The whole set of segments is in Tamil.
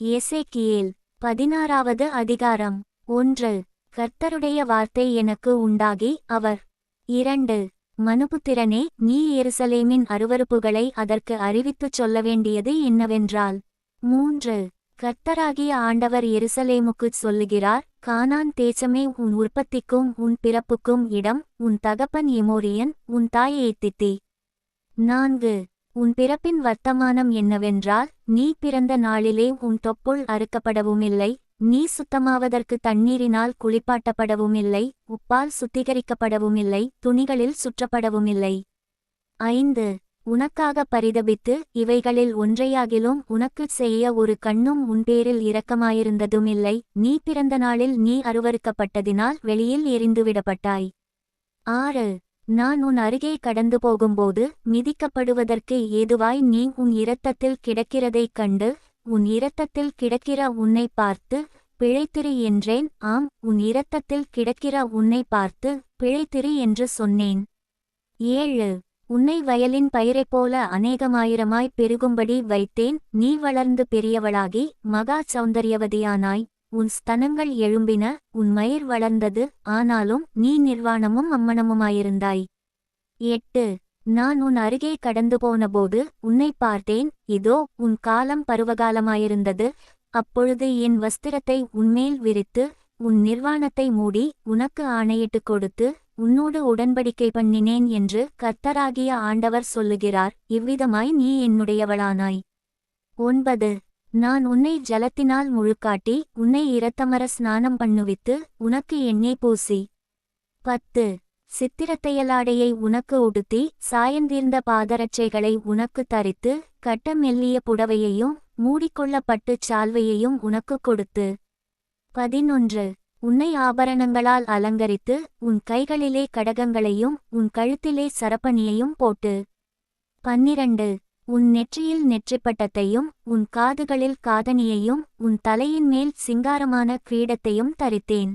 எசேக்கியேல் பதினாறாவது அதிகாரம். ஒன்று. கர்த்தருடைய வார்த்தை எனக்கு உண்டாகி அவர். இரண்டு. மனுபுத்திரனே நீ எருசலேமின் அருவருப்புகளை அதற்கு அறிவித்துச் சொல்ல வேண்டியது என்னவென்றால் மூன்று. கர்த்தராகிய ஆண்டவர் எருசலேமுக்குச் சொல்லுகிறார் கானான் தேசமே உன் உற்பத்திக்கும் உன் பிறப்புக்கும் இடம் உன் தகப்பன் எமோரியன் உன் தாய் ஏத்தித்தி நான்கு. உன் பிறப்பின் வர்த்தமானம் என்னவென்றால் நீ பிறந்த நாளிலே உன் தொப்புள் அறுக்கப்படவுமில்லை நீ சுத்தமாவதற்கு தண்ணீரினால் குளிப்பாட்டப்படவுமில்லை உப்பால் சுத்திகரிக்கப்படவுமில்லை துணிகளில் சுற்றப்படவுமில்லை. ஐந்து. உனக்காக பரிதபித்து இவைகளில் ஒன்றையாகிலும் உனக்குச் செய்ய ஒரு கண்ணும் உன்பேரில் இரக்கமாயிருந்ததுமில்லை நீ பிறந்த நாளில் நீ அருவருக்கப்பட்டதினால் வெளியில் எரிந்துவிடப்பட்டாய். ஆறு. நான் உன் அருகே கடந்து போகும்போது மிதிக்கப்படுவதற்கு ஏதுவாய் நீ உன் இரத்தத்தில் கிடக்கிறதைக் கண்டு உன் இரத்தத்தில் கிடக்கிற உன்னை பார்த்து பிழைத்திரு என்றேன். ஆம் உன் இரத்தத்தில் கிடக்கிற உன்னை பார்த்து பிழைத்திரு என்று சொன்னேன். ஏழு. உன்னை வயலின் பயிரைப் போல அநேகமாயிரமாய் பெருகும்படி வைத்தேன். நீ வளர்ந்து பெரியவளாகி மகா சௌந்தரியவதியானாய். உன் ஸ்தனங்கள் எழும்பின உன் மயிர் வளர்ந்தது ஆனாலும் நீ நிர்வாணமும் அம்மணமுமாயிருந்தாய் எட்டு நான் உன் அருகே கடந்து போனபோது உன்னை பார்த்தேன் இதோ உன் காலம் பருவகாலமாயிருந்தது அப்பொழுது என் வஸ்திரத்தை உன்மேல் விரித்து உன் நிர்வாணத்தை மூடி உனக்கு ஆணையிட்டுக் கொடுத்து உன்னோடு உடன்படிக்கை பண்ணினேன் என்று கர்த்தராகிய ஆண்டவர் சொல்லுகிறார் இவ்விதமாய் நீ என்னுடையவளானாய். ஒன்பது நான் உன்னை ஜலத்தினால் முழுக்காட்டி உன்னை இரத்தமர ஸ்நானம் பண்ணுவித்து உனக்கு எண்ணெய் பூசி. பத்து. சித்திரத்தையலாடையை உனக்கு உடுத்தி சாயந்தீர்ந்த பாதரட்சைகளை உனக்கு தரித்து கட்ட மெல்லிய புடவையையும் மூடிக்கொள்ளப்பட்டுச் சால்வையையும் உனக்கு கொடுத்து. பதினொன்று. உன்னை ஆபரணங்களால் அலங்கரித்து உன் கைகளிலே கடகங்களையும் உன் கழுத்திலே சரப்பணியையும் போட்டு. பன்னிரண்டு. உன் நெற்றியில் நெற்றிப்பட்டத்தையும் உன் காதுகளில் காதணியையும் உன் தலையின் மேல் சிங்காரமான கிரீடத்தையும் தரித்தேன்.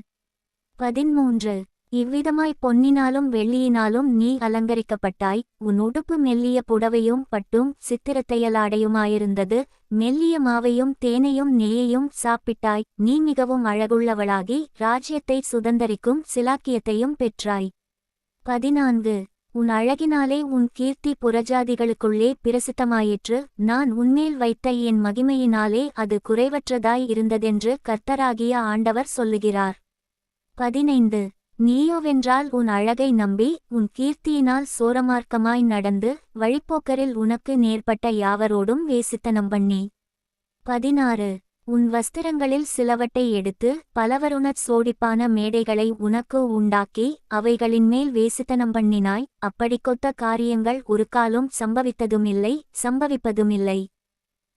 பதிமூன்று இவ்விதமாய் பொன்னினாலும் வெள்ளியினாலும் நீ அலங்கரிக்கப்பட்டாய். உன் உடுப்பு மெல்லிய புடவையும் பட்டும் சித்திரத்தையலாடையுமாயிருந்தது. மெல்லிய மாவையும் தேனையும் நெய்யையும் சாப்பிட்டாய். நீ மிகவும் அழகுள்ளவளாகி ராஜ்யத்தை சுதந்தரிக்கும் சிலாக்கியத்தையும் பெற்றாய். பதினான்கு. உன் அழகினாலே உன் கீர்த்தி புறஜாதிகளுக்குள்ளே பிரசித்தமாயிற்று. நான் உன்மேல் வைத்த என் மகிமையினாலே அது குறைவற்றதாய் இருந்ததென்று கர்த்தராகிய ஆண்டவர் சொல்லுகிறார். பதினைந்து. நீயோவென்றால் உன் அழகை நம்பி உன் கீர்த்தியினால் சோரமார்க்கமாய் நடந்து வழிப்போக்கரில் உனக்கு நேர்பட்ட யாவரோடும் வேசித்தனம் பண்ணி. பதினாறு. உன் வஸ்திரங்களில் சிலவட்டை எடுத்து பலவருணச் சோடிப்பான மேடைகளை உனக்கு உண்டாக்கி அவைகளின் மேல் வேசித்தனம் பண்ணினாய். அப்படிக்கொத்த காரியங்கள் ஒரு காலும் சம்பவித்ததுமில்லை சம்பவிப்பதுமில்லை.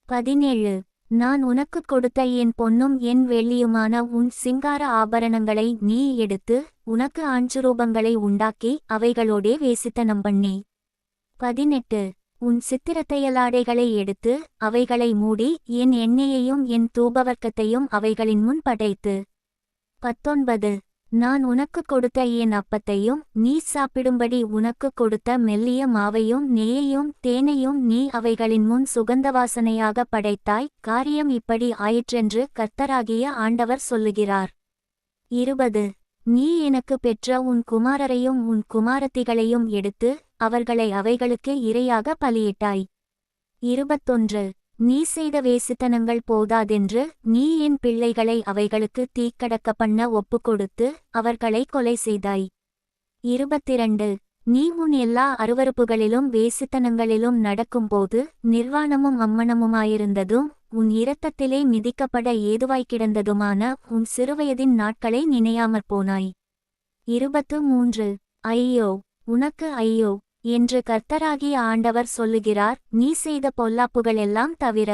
பதினேழு. நான் உனக்குக் கொடுத்த என் பொன்னும் என் வெள்ளியுமான உன் சிங்கார ஆபரணங்களை நீ எடுத்து உனக்கு ஆஞ்சுரூபங்களை உண்டாக்கி அவைகளோடே வேசித்தனம் பண்ணி. பதினெட்டு. உன் சித்திரத்தையலாடைகளை எடுத்து அவைகளை மூடி என் எண்ணெயையும் என் தூபவர்க்கத்தையும் அவைகளின் முன் படைத்து. பத்தொன்பது. நான் உனக்குக் கொடுத்த என் அப்பத்தையும் நீ சாப்பிடும்படி உனக்குக் கொடுத்த மெல்லிய மாவையும் நெய்யையும் தேனையும் நீ அவைகளின் முன் சுகந்த வாசனையாக படைத்தாய். காரியம் இப்படி ஆயிற்றென்று கர்த்தராகிய ஆண்டவர் சொல்லுகிறார். இருபது. நீ எனக்கு பெற்ற உன் குமாரரையும் உன் குமாரத்திகளையும் எடுத்து அவர்களை அவைகளுக்கு இரையாக பலியிட்டாய். இருபத்தொன்று. நீ செய்த வேசித்தனங்கள் போதாதென்று நீ என் பிள்ளைகளை அவைகளுக்கு தீக்கடக்க பண்ண ஒப்புக்கொடுத்து அவர்களை கொலை செய்தாய். இருபத்திரண்டு. நீ உன் எல்லா அருவருப்புகளிலும் வேசித்தனங்களிலும் நடக்கும்போது நிர்வாணமும் அம்மணமுமாயிருந்ததும் உன் இரத்தத்திலே மிதிக்கப்பட ஏதுவாய் கிடந்ததுமான உன் சிறுவயதின் நாட்களை நினையாமற் போனாய். இருபத்து மூன்று. ஐயோ. உனக்கு ஐயோ. என்று கர்த்தராகிய ஆண்டவர் சொல்லுகிறார் நீ செய்த பொல்லாப்புகளெல்லாம் தவிர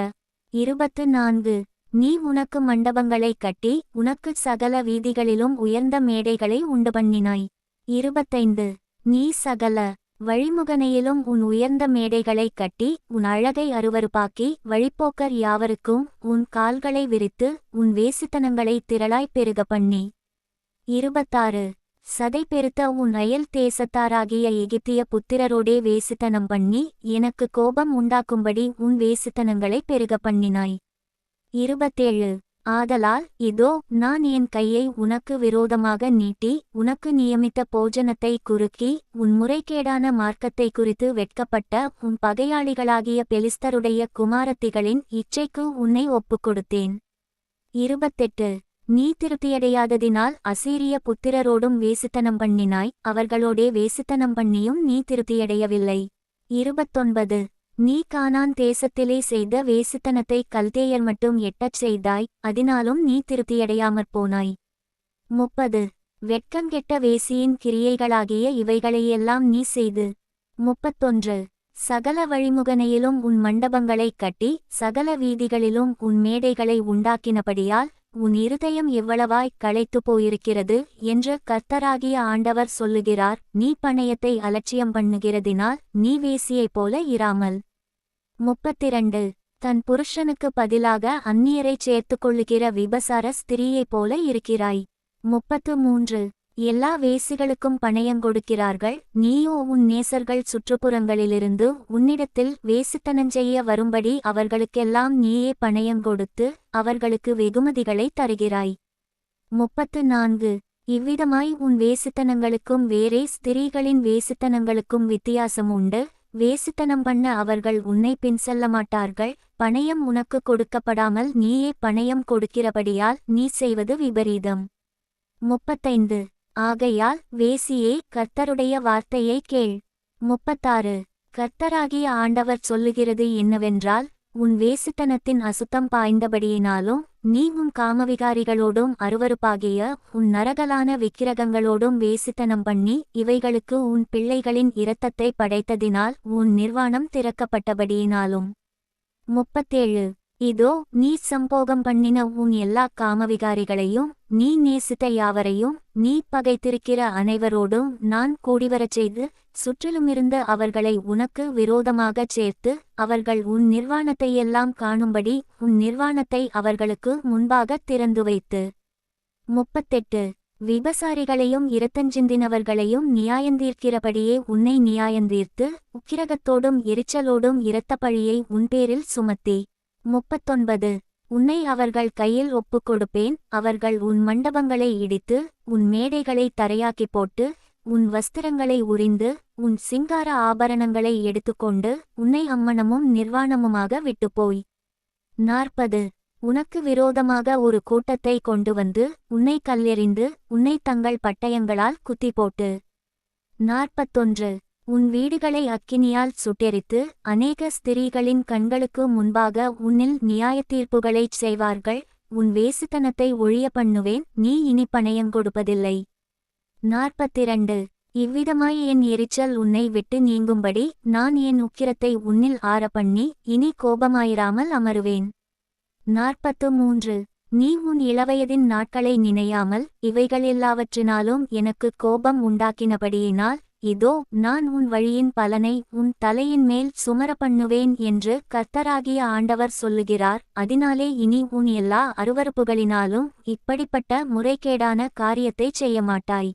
இருபத்து நான்கு நீ உனக்கு மண்டபங்களைக் கட்டி உனக்கு சகல வீதிகளிலும் உயர்ந்த மேடைகளை உண்டு பண்ணினாய் இருபத்தைந்து நீ சகல வழிமுகனையிலும் உன் உயர்ந்த மேடைகளைக் கட்டி உன் அழகை அருவருப்பாக்கி வழிப்போக்கர் யாவருக்கும் உன் கால்களை விரித்து உன் வேசித்தனங்களை திரளாய்ப் பெருக பண்ணி இருபத்தாறு சதை பெருத்த உன் அயல் தேசத்தாராகிய எகிப்திய புத்திரரோடே வேசித்தனம் பண்ணி எனக்கு கோபம் உண்டாக்கும்படி உன் வேசித்தனங்களை பெருக பண்ணினாய். இருபத்தேழு. ஆதலால் இதோ நான் என் கையை உனக்கு விரோதமாக நீட்டி உனக்கு நியமித்த போஜனத்தை குறுக்கி உன் முறைகேடான மார்க்கத்தை குறித்து வெட்கப்பட்ட உன் பகையாளிகளாகிய பெலிஸ்தருடைய குமாரத்திகளின் இச்சைக்கு உன்னை ஒப்புக் கொடுத்தேன் இருபத்தெட்டு. நீ திருப்தியடையாததினால் அசீரிய புத்திரரோடும் வேசித்தனம் பண்ணினாய் அவர்களோடே வேசித்தனம் பண்ணியும் நீ திருப்தியடையவில்லை. இருபத்தொன்பது. நீ கானான் தேசத்திலே செய்த வேசித்தனத்தை கல்தேயர் மட்டும் எட்டச் செய்தாய் அதனாலும் நீ திருப்தியடையாமற் போனாய். முப்பது. வெட்கங்கெட்ட வேசியின் கிரியைகளாகிய இவைகளையெல்லாம் நீ செய்து. முப்பத்தொன்று. சகல வழிமுகனையிலும் உன் மண்டபங்களைக் கட்டி சகல வீதிகளிலும் உன் மேடைகளை உண்டாக்கினபடியால் உன் இருதயம் எவ்வளவாய் களைத்து போயிருக்கிறது என்று கர்த்தராகிய ஆண்டவர் சொல்லுகிறார். நீ பணயத்தை அலட்சியம் பண்ணுகிறதினால் நீ வேசியைப் போல இராமல். முப்பத்திரண்டு. தன் புருஷனுக்கு பதிலாக அந்நியரைச் சேர்த்துக் கொள்ளுகிற விபசார ஸ்திரீயைப் போல இருக்கிறாய். முப்பத்து மூன்று. எல்லா வேசிகளுக்கும் பணயங்கொடுக்கிறார்கள் நீயோ உன் நேசர்கள் சுற்றுப்புறங்களிலிருந்து உன்னிடத்தில் வேசித்தனஞ்செய்ய வரும்படி அவர்களுக்கெல்லாம் நீயே பணயங்கொடுத்து அவர்களுக்கு வெகுமதிகளைத் தருகிறாய். முப்பத்து நான்கு இவ்விதமாய் உன் வேசித்தனங்களுக்கும் வேறே ஸ்திரீகளின் வேசித்தனங்களுக்கும் வித்தியாசம் உண்டு. வேசித்தனம் பண்ண அவர்கள் உன்னை பின் செல்ல மாட்டார்கள் பணயம் உனக்கு கொடுக்கப்படாமல் நீயே பணயம் கொடுக்கிறபடியால் நீ செய்வது விபரீதம். முப்பத்தைந்து. ஆகையால் வேசியே கர்த்தருடைய வார்த்தையை கேள். முப்பத்தாறு. கர்த்தராகிய ஆண்டவர் சொல்லுகிறது என்னவென்றால் உன் வேசித்தனத்தின் அசுத்தம் பாய்ந்தபடியினாலும் நீ உன் காமவிகாரிகளோடும் அருவருப்பாகிய உன் நரகலான விக்கிரகங்களோடும் வேசித்தனம் பண்ணி இவைகளுக்கு உன் பிள்ளைகளின் இரத்தத்தை படைத்ததினால் உன் நிர்வாணம் திறக்கப்பட்டபடியினாலும். முப்பத்தேழு. இதோ நீ சம்போகம் பண்ணின உன் எல்லா காமவிகாரிகளையும் நீ நேசித்த யாவரையும் நீ பகைத்திருக்கிற அனைவரோடும் நான் கூடிவரச் செய்து சுற்றிலுமிருந்த அவர்களை உனக்கு விரோதமாகச் சேர்த்து அவர்கள் உன் நிர்வாணத்தையெல்லாம் காணும்படி உன் நிர்வாணத்தை அவர்களுக்கு முன்பாகத் திறந்து வைத்து. முப்பத்தெட்டு. விபசாரிகளையும் இரத்தஞ்சிந்தினவர்களையும் நியாயந்தீர்க்கிறபடியே உன்னை நியாயந்தீர்த்து உக்கிரகத்தோடும் எரிச்சலோடும் இரத்த பழியை உன்பேரில் சுமத்தி. முப்பத்தொன்பது. உன்னை அவர்கள் கையில் ஒப்புக் கொடுப்பேன் அவர்கள் உன் மண்டபங்களை இடித்து உன் மேடைகளை தரையாக்கிப் போட்டு உன் வஸ்திரங்களை உறிந்து உன் சிங்கார ஆபரணங்களை எடுத்துக்கொண்டு உன்னை அம்மனமும் நிர்வாணமுமாக விட்டுப்போய். நாற்பது. உனக்கு விரோதமாக ஒரு கூட்டத்தை கொண்டு வந்து உன்னை கல்லெறிந்து உன்னை தங்கள் பட்டயங்களால் குத்தி போட்டு நாற்பத்தொன்று. உன் வீடுகளை அக்கினியால் சுட்டெரித்து அநேக ஸ்திரீகளின் கண்களுக்கு முன்பாக உன்னில் நியாயத்தீர்ப்புகளைச் செய்வார்கள். உன் வேசித்தனத்தை ஒழிய பண்ணுவேன் நீ இனி பணயங்கொடுப்பதில்லை நாற்பத்திரண்டு. இவ்விதமாய் என் எரிச்சல் உன்னை விட்டு நீங்கும்படி நான் என் உக்கிரத்தை உன்னில் ஆறப்பண்ணி இனி கோபமாயிராமல் அமருவேன். நாற்பத்து மூன்று நீ உன் இளவயதின் நாட்களை நினையாமல் இவைகளில்லாவற்றினாலும் எனக்கு கோபம் உண்டாக்கினபடியினால் இதோ நான் உன் வழியின் பலனை உன் தலையின் மேல் சுமர பண்ணுவேன் என்று கர்த்தராகிய ஆண்டவர் சொல்லுகிறார். அதனாலே இனி உன் எல்லா அருவறுப்புகளினாலும் இப்படிப்பட்ட முறைகேடான காரியத்தைச் செய்ய மாட்டாய்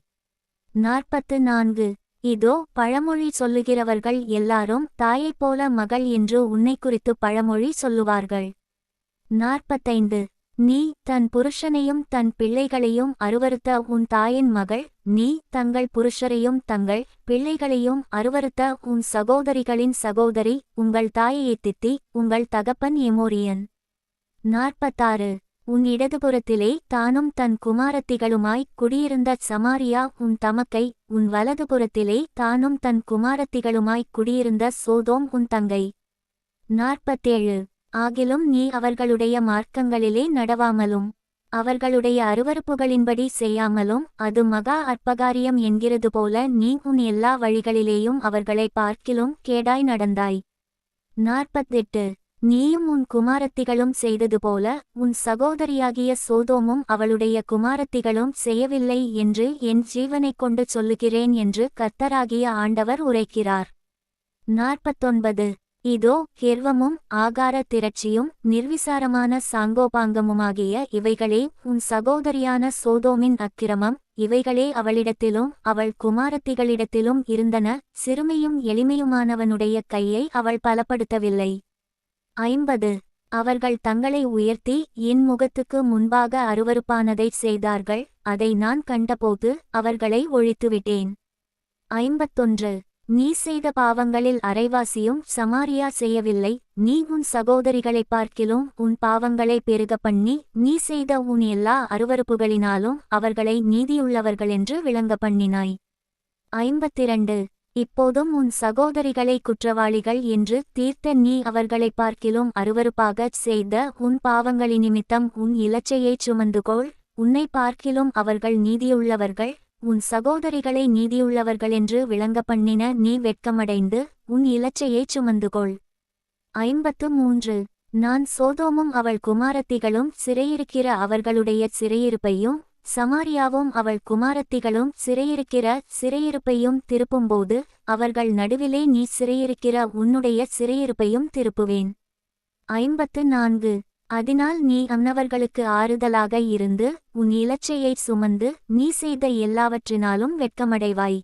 நாற்பத்து நான்கு இதோ பழமொழி சொல்லுகிறவர்கள் எல்லாரும் தாயைப் போல மகள் என்று உன்னை குறித்து பழமொழி சொல்லுவார்கள். நாற்பத்தைந்து. நீ தன் புருஷனையும் தன் பிள்ளைகளையும் அருவருத்த உன் தாயின் மகள் நீ தங்கள் புருஷரையும் தங்கள் பிள்ளைகளையும் அருவருத்த உன் சகோதரிகளின் சகோதரி உங்கள் தாயை தித்தி உங்கள் தகப்பன் எமோரியன். நாற்பத்தாறு. உன் இடதுபுறத்திலே தானும் தன் குமாரத்திகளுமாய் குடியிருந்த சமாரியா உன் தமக்கை உன் வலதுபுறத்திலே தானும் தன் குமாரத்திகளுமாய் குடியிருந்த சோதோம் உன் தங்கை. நாற்பத்தேழு. ஆகிலும் நீ அவர்களுடைய மார்க்கங்களிலே நடவாமலும் அவர்களுடைய அருவறுப்புகளின்படி செய்யாமலும் அது மகா அற்பகாரியம் என்கிறது போல நீ உன் எல்லா வழிகளிலேயும் அவர்களை பார்க்கிலும் கேடாய் நடந்தாய். நாற்பத்தெட்டு. நீயும் உன் குமாரத்திகளும் செய்தது போல உன் சகோதரியாகிய சோதோமும் அவளுடைய குமாரத்திகளும் செய்யவில்லை என்று என் ஜீவனைக் கொண்டு சொல்லுகிறேன் என்று கர்த்தராகிய ஆண்டவர் உரைக்கிறார். நாற்பத்தொன்பது. இதோ கெர்வமும் ஆகார திரட்சியும் நிர்விசாரமான சாங்கோபாங்கமுமாகிய இவைகளே உன் சகோதரியான சோதோமின் அக்கிரமம். இவைகளே அவளிடத்திலும் அவள் குமாரத்திகளிடத்திலும் இருந்தன. சிறுமையும் எளிமையுமானவனுடைய கையை அவள் பலப்படுத்தவில்லை. ஐம்பது. அவர்கள் தங்களை உயர்த்தி என் முகத்துக்கு முன்பாக அருவருப்பானதைச் செய்தார்கள். அதை நான் கண்டபோது அவர்களை ஒழித்துவிட்டேன். ஐம்பத்தொன்று. நீ செய்த பாவங்களில் அரைவாசியும் சமாரியா செய்யவில்லை. நீ உன் சகோதரிகளைப் பார்க்கிலும் உன் பாவங்களை பெருக பண்ணி நீ செய்த உன் எல்லா அருவருப்புகளினாலும் அவர்களை நீதியுள்ளவர்களென்று விளங்க பண்ணினாய். ஐம்பத்திரண்டு. இப்போதும் உன் சகோதரிகளை குற்றவாளிகள் என்று தீர்த்த நீ அவர்களைப் பார்க்கிலும் அருவருப்பாகச் செய்த உன் பாவங்களினிமித்தம் உன் இலச்சையைச் சுமந்துகொள். உன்னை பார்க்கிலும் அவர்கள் நீதியுள்ளவர்கள் உன் சகோதரிகளை நீதியுள்ளவர்களென்று விளங்க பண்ணின நீ வெட்கமடைந்து உன் இலச்சையைச் சுமந்துகொள். ஐம்பத்து மூன்று நான் சோதோமும் அவள் குமாரத்திகளும் சிறையிருக்கிற அவர்களுடைய சிறையிருப்பையும் சமாரியாவும் அவள் குமாரத்திகளும் சிறையிருக்கிற சிறையிருப்பையும் திருப்பும்போது அவர்கள் நடுவிலே நீ சிறையிருக்கிற உன்னுடைய சிறையிருப்பையும் திருப்புவேன். ஐம்பத்து நான்கு அதனால் நீ அன்னவர்களுக்கு ஆறுதலாக இருந்து உன் இலச்சையைச் சுமந்து நீ செய்த எல்லாவற்றினாலும் வெட்கமடைவாய்.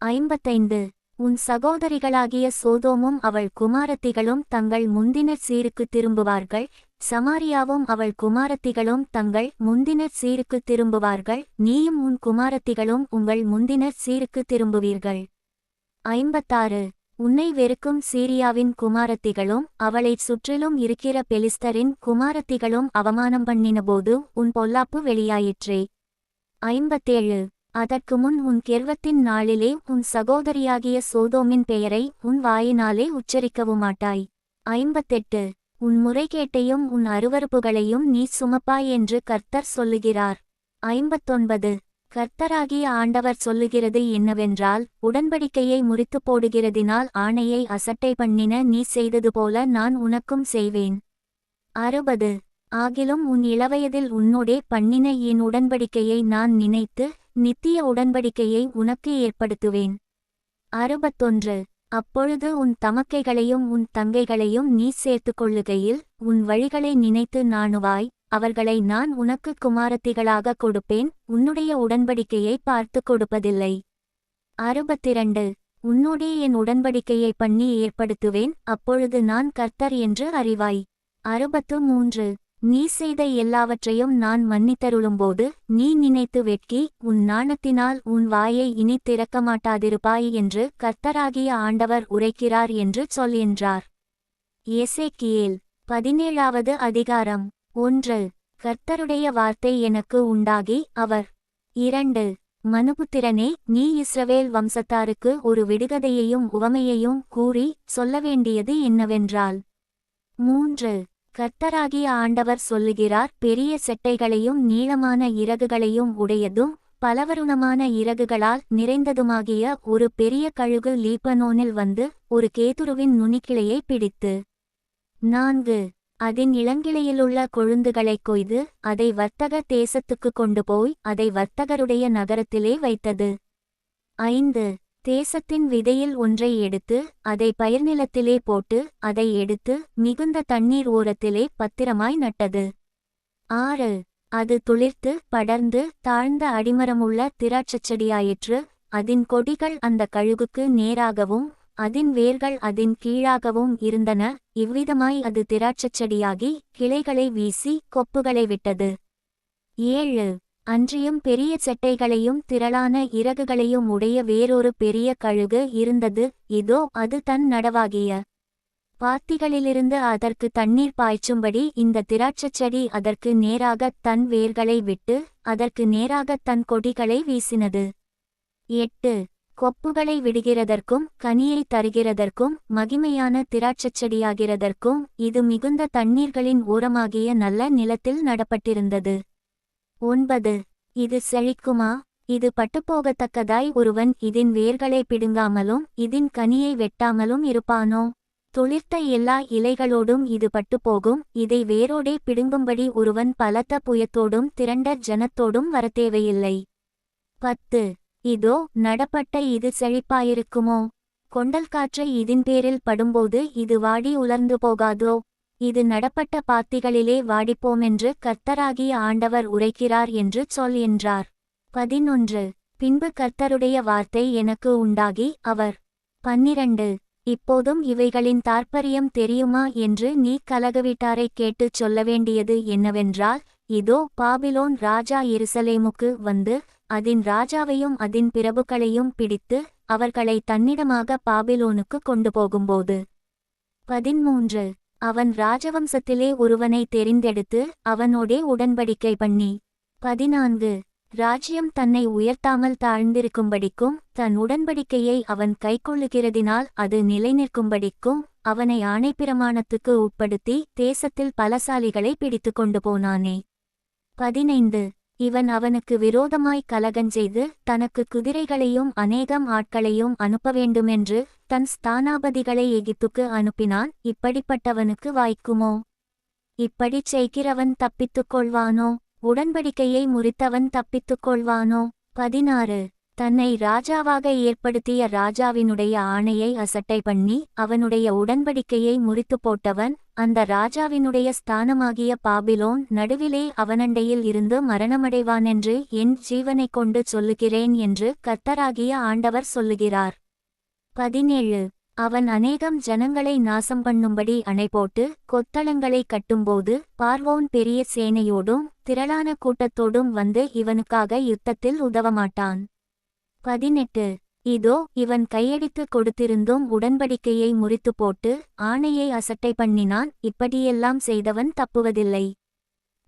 ஐம்பத்தைந்து. உன் சகோதரிகளாகிய சோதோமும் அவள் குமாரத்திகளும் தங்கள் முந்தினர் சீருக்கு திரும்புவார்கள். சமாரியாவும் அவள் குமாரத்திகளும் தங்கள் முந்தினர் சீருக்கு திரும்புவார்கள். நீயும் உன் குமாரத்திகளும் உங்கள் முந்தினர் சீருக்கு திரும்புவீர்கள். ஐம்பத்தாறு. உன்னை வெறுக்கும் சீரியாவின் குமாரத்திகளும் அவளைச் சுற்றிலும் இருக்கிற பெலிஸ்தரின் குமாரத்திகளும் அவமானம் பண்ணினபோது உன் பொல்லாப்பு வெளியாயிற்றே. ஐம்பத்தேழு. அதற்கு முன் உன் கெர்வத்தின் நாளிலே உன் சகோதரியாகிய சோதோமின் பெயரை உன் வாயினாலே உச்சரிக்கவும் மாட்டாய். ஐம்பத்தெட்டு. உன் முறைகேட்டையும் உன் அருவருப்புகளையும் நீ சுமப்பாய் என்று கர்த்தர் சொல்லுகிறார். ஐம்பத்தொன்பது. கர்த்தராகிய ஆண்டவர் சொல்லுகிறது என்னவென்றால் உடன்படிக்கையை முறித்துப் போடுகிறதினால் ஆணையை அசட்டை பண்ணின நீ செய்தது போல நான் உனக்கும் செய்வேன். அறுபது. ஆகிலும் உன் இளவயதில் உன்னோடே பண்ணின என் உடன்படிக்கையை நான் நினைத்து நித்திய உடன்படிக்கையை உனக்கு ஏற்படுத்துவேன். அறுபத்தொன்று. அப்பொழுது உன் தமக்கைகளையும் உன் தங்கைகளையும் நீ சேர்த்துக் கொள்ளுகையில் உன் வழிகளை நினைத்து நாணுவாய் அவர்களை நான் உனக்கு குமாரத்திகளாக கொடுப்பேன் உன்னுடைய உடன்படிக்கையை பார்த்து கொடுப்பதில்லை. அறுபத்திரண்டு. உன்னோடே என் உடன்படிக்கையை பண்ணி ஏற்படுத்துவேன் அப்பொழுது நான் கர்த்தர் என்று அறிவாய். அறுபத்து மூன்று. நீ செய்த எல்லாவற்றையும் நான் மன்னித்தருளும்போது நீ நினைத்து வெட்கி உன் நாணத்தினால் உன் வாயை இனி திறக்க மாட்டாதிருப்பாய் என்று கர்த்தராகிய ஆண்டவர் உரைக்கிறார் என்று சொல் என்றார். எசேக்கியேல் பதினேழாவது அதிகாரம். ஒன்று கர்த்தருடைய வார்த்தை எனக்கு உண்டாகி அவர். இரண்டு மனுபுத்திரனே நீ இஸ்ரவேல் வம்சத்தாருக்கு ஒரு விடுகதையையும் உவமையையும் கூறி சொல்ல வேண்டியது என்னவென்றால் மூன்று கர்த்தராகிய ஆண்டவர் சொல்லுகிறார் பெரிய செட்டைகளையும் நீளமான இறகுகளையும் உடையதும் பலவருணமான இறகுகளால் நிறைந்ததுமாகிய ஒரு பெரிய கழுகு லீபனோனில் வந்து ஒரு கேதுருவின் நுனிக்கிளையை பிடித்து. நான்கு அதன் இளங்கிளையிலுள்ள கொழுந்துகளைக் கொய்து அதை வர்த்தக தேசத்துக்கு கொண்டு போய் அதை வர்த்தகருடைய நகரத்திலே வைத்தது. ஐந்து. தேசத்தின் விதையில் ஒன்றை எடுத்து அதை பயிர்நிலத்திலே போட்டு அதை எடுத்து மிகுந்த தண்ணீர் ஓரத்திலே பத்திரமாய் நட்டது. ஆறு. அது துளிர்த்து படர்ந்து தாழ்ந்த அடிமரமுள்ள திராட்சச்செடியாயிற்று அதன் கொடிகள் அந்த கழுகுக்கு நேராகவும் அதின் வேர்கள் அதன் கீழாகவும் இருந்தன. இவ்விதமாய் அது திராட்சச் செடியாகி கிளைகளை வீசி கொப்புகளை விட்டது. ஏழு. அன்றியும் பெரிய செட்டைகளையும் திரளான இறகுகளையும் உடைய வேறொரு பெரிய கழுகு இருந்தது. இதோ அது தன் நடவாகிய பாத்திகளிலிருந்து அதற்கு தண்ணீர் பாய்ச்சும்படி இந்த திராட்சச் செடி அதற்கு நேராகத் தன் வேர்களை விட்டு அதற்கு நேராகத் தன் கொடிகளை வீசினது. எட்டு. கொப்புகளை விடுகிறதற்கும் கனியை தருகிறதற்கும் மகிமையான திராட்சச் செடியாகிறதற்கும் இது மிகுந்த தண்ணீர்களின் ஓரமாகிய நல்ல நிலத்தில் நடப்பட்டிருந்தது. ஒன்பது. இது செழிக்குமா? இது பட்டுப்போகத்தக்கதாய் ஒருவன் இதின் வேர்களை பிடுங்காமலும் இதின் கனியை வெட்டாமலும் இருப்பானோ? துளிர்த்த எல்லா இலைகளோடும் இது பட்டுப்போகும் இதை வேரோடே பிடுங்கும்படி ஒருவன் பலத்த புயத்தோடும் திரண்ட ஜனத்தோடும் வரத்தேவையில்லை. பத்து. இதோ நடப்பட்ட இது செழிப்பாயிருக்குமோ? கொண்டல் காற்றை இதின் பேரில் படும்போது இது வாடி உலர்ந்து போகாதோ? இது நடப்பட்ட பாத்திகளிலே வாடிப்போமென்று கர்த்தராகிய ஆண்டவர் உரைக்கிறார் என்று சொல் என்றார். பதினொன்று. பின்பு கர்த்தருடைய வார்த்தை எனக்கு உண்டாகி அவர். பன்னிரண்டு. இப்போதும் இவைகளின் தாற்பரியம் தெரியுமா என்று நீ கலகவிட்டாரை கேட்டுச் சொல்ல வேண்டியது என்னவென்றால் இதோ பாபிலோன் ராஜா எருசலேமுக்கு வந்து அதின் ராஜாவையும் அதின் பிரபுக்களையும் பிடித்து அவர்களை தன்னிடமாக பாபிலோனுக்கு கொண்டு போகும்போது பதிமூன்று அவன் ராஜவம்சத்திலே ஒருவனை தெரிந்தெடுத்து அவனோடே உடன்படிக்கை பண்ணி. பதினான்கு. ராஜ்யம் தன்னை உயர்த்தாமல் தாழ்ந்திருக்கும்படிக்கும் தன் உடன்படிக்கையை அவன் கைக்கொள்ளுகிறதினால் அது நிலைநிற்கும்படிக்கும் அவனை ஆணைப்பிரமாணத்துக்கு உட்படுத்தி தேசத்தில் பலசாலிகளை பிடித்து கொண்டு போனானே. பதினைந்து. இவன் அவனுக்கு விரோதமாய் கலகஞ்செய்து தனக்கு குதிரைகளையும் அநேகம் ஆட்களையும் அனுப்ப வேண்டுமென்று தன் ஸ்தானாபதிகளை எகிப்துக்கு அனுப்பினான். இப்படிப்பட்டவனுக்கு வாய்க்குமோ? இப்படிச் செய்கிறவன் தப்பித்துக் கொள்வானோ? உடன்படிக்கையை முறித்தவன் தப்பித்துக் கொள்வானோ? பதினாறு. தன்னை ராஜாவாக ஏற்படுத்திய ராஜாவினுடைய ஆணையை அசட்டை பண்ணி அவனுடைய உடன்படிக்கையை முறித்து போட்டவன் அந்த ராஜாவினுடைய ஸ்தானமாகிய பாபிலோன் நடுவிலே அவனண்டையில் இருந்து மரணமடைவானென்று என் ஜீவனைக் கொண்டு சொல்லுகிறேன் என்று கர்த்தராகிய ஆண்டவர் சொல்லுகிறார். பதினேழு. அவன் அநேகம் ஜனங்களை நாசம் பண்ணும்படி அணை போட்டு கொத்தளங்களை கட்டும்போது பார்வோன் பெரிய சேனையோடும் திரளான கூட்டத்தோடும் வந்து இவனுக்காக யுத்தத்தில் உதவமாட்டான். பதினெட்டு. இதோ இவன் கையடித்து கொடுத்திருந்தும் உடன்படிக்கையை முறித்து போட்டு ஆணையை அசட்டை பண்ணினான் இப்படியெல்லாம் செய்தவன் தப்புவதில்லை.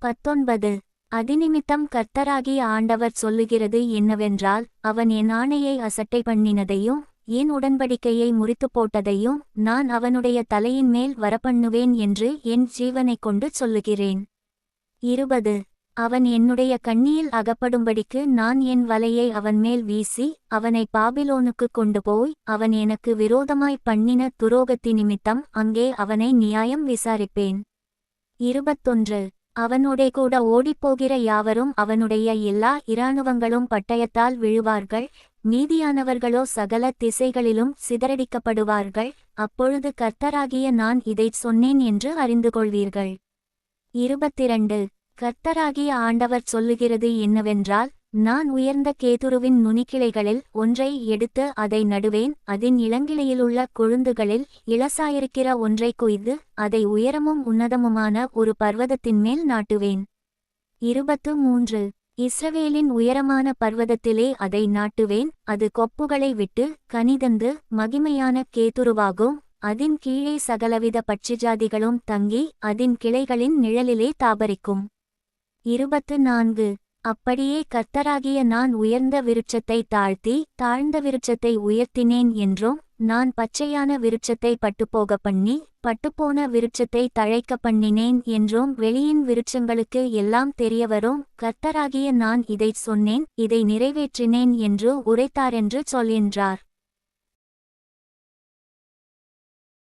பத்தொன்பது. அதிநிமித்தம் கர்த்தராகிய ஆண்டவர் சொல்லுகிறது என்னவென்றால் அவன் என் ஆணையை அசட்டை பண்ணினதையும் என் உடன்படிக்கையை முறித்து போட்டதையும் நான் அவனுடைய தலையின் மேல் வரப்பண்ணுவேன் என்று என் ஜீவனைக் கொண்டு சொல்லுகிறேன். இருபது. அவன் என்னுடைய கண்ணியில் அகப்படும்படிக்கு நான் என் வலையை அவன் மேல் வீசி அவனை பாபிலோனுக்கு கொண்டு போய் அவன் எனக்கு விரோதமாய் பண்ணின துரோகத்தி நிமித்தம் அங்கே அவனை நியாயம் விசாரிப்பேன். இருபத்தொன்று. அவனுடைய கூட ஓடிப்போகிற யாவரும் அவனுடைய எல்லா இராணுவங்களும் பட்டயத்தால் விழுவார்கள் மீதியானவர்களோ சகல திசைகளிலும் சிதறடிக்கப்படுவார்கள் அப்பொழுது கர்த்தராகிய நான் இதைச் சொன்னேன் என்று அறிந்து கொள்வீர்கள் இருபத்திரண்டு. கர்த்தராகிய ஆண்டவர் சொல்லுகிறது என்னவென்றால் நான் உயர்ந்த கேதுருவின் நுனிக்கிளைகளில் ஒன்றை எடுத்து அதை நடுவேன் அதன் இளங்கிளையிலுள்ள கொழுந்துகளில் இளசாயிருக்கிற ஒன்றை கொய்து அதை உயரமும் உன்னதமுமான ஒரு பர்வதத்தின் மேல் நாட்டுவேன். இருபத்து மூன்று. இஸ்ரவேலின் உயரமான பர்வதத்திலே அதை நாட்டுவேன் அது கொப்புகளை விட்டு கனிதந்து மகிமையான கேதுருவாகும் அதின் கீழே சகலவித பட்சிஜாதிகளும் தங்கி அதன் கிளைகளின் நிழலிலே தாபரிக்கும். இருபத்து நான்கு. அப்படியே கர்த்தராகிய நான் உயர்ந்த விருட்சத்தை தாழ்த்தி தாழ்ந்த விருட்சத்தை உயர்த்தினேன் என்றும் நான் பச்சையான விருட்சத்தை பட்டுப்போக பண்ணி பட்டுப்போன விருட்சத்தை தழைக்க பண்ணினேன் என்றும் வெளியின் விருட்சங்களுக்கு எல்லாம் தெரியவரும் கர்த்தராகிய நான் இதைச் சொன்னேன் இதை நிறைவேற்றினேன் என்று உரைத்தாரென்று சொல்கின்றார்.